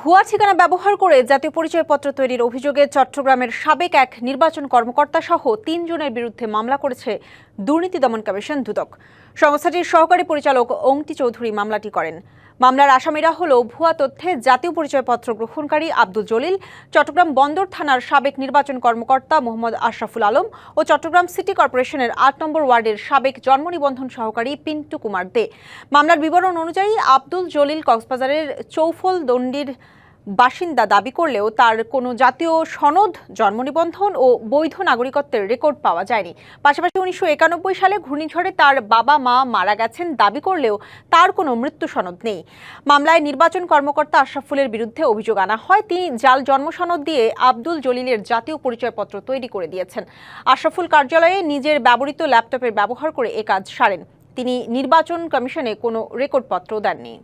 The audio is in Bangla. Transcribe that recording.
ভুয়া ঠিকানা ব্যবহার করে জাতীয় পরিচয়পত্র তৈরির অভিযোগে চট্টগ্রামের সাবেক এক নির্বাচন কর্মকর্তা সহ তিনজনের বিরুদ্ধে মামলা করেছে দুর্নীতি দমন কমিশন দুদক। সংস্থাটির সহকারী পরিচালক অংটি চৌধুরী মামলাটি করেন। মামলার আসামিরা হল ভুয়া তথ্যে জাতীয় পরিচয়পত্র গ্রহণকারী আব্দুল জলিল, চট্টগ্রাম বন্দর থানার সাবেক নির্বাচন কর্মকর্তা মোহাম্মদ আশরাফুল আলম ও চট্টগ্রাম সিটি কর্পোরেশনের আট নম্বর ওয়ার্ডের সাবেক জন্ম নিবন্ধন সহকারী পিন্টু কুমার দে। মামলার বিবরণ অনুযায়ী আব্দুল জলিল কক্সবাজারের চৌফল দণ্ডির বাসিন্দা দাবি করলেও তার কোনো জাতীয় সনদ জন্ম নিবন্ধন ও বৈধ নাগরিকত্বের রেকর্ড পাওয়া যায়নি। পাশাপাশি উনিশশো একানব্বই সালে ঘূর্ণিঝড়ে তার বাবা মা মারা গেছেন। দাবি করলেও তার কোনো মৃত্যু সনদ নেই। মামলায় নির্বাচন কর্মকর্তা আশরাফুলের বিরুদ্ধে অভিযোগ আনা হয়। তিনি জাল জন্ম সনদ দিয়ে আব্দুল জলিলের জাতীয় পরিচয়পত্র তৈরি করে দিয়েছেন। আশরাফুল কার্যালয়ে নিজের ব্যবহৃত ল্যাপটপের ব্যবহার করে এ কাজ সারেন। তিনি নির্বাচন কমিশনে কোনো রেকর্ডপত্র দেননি।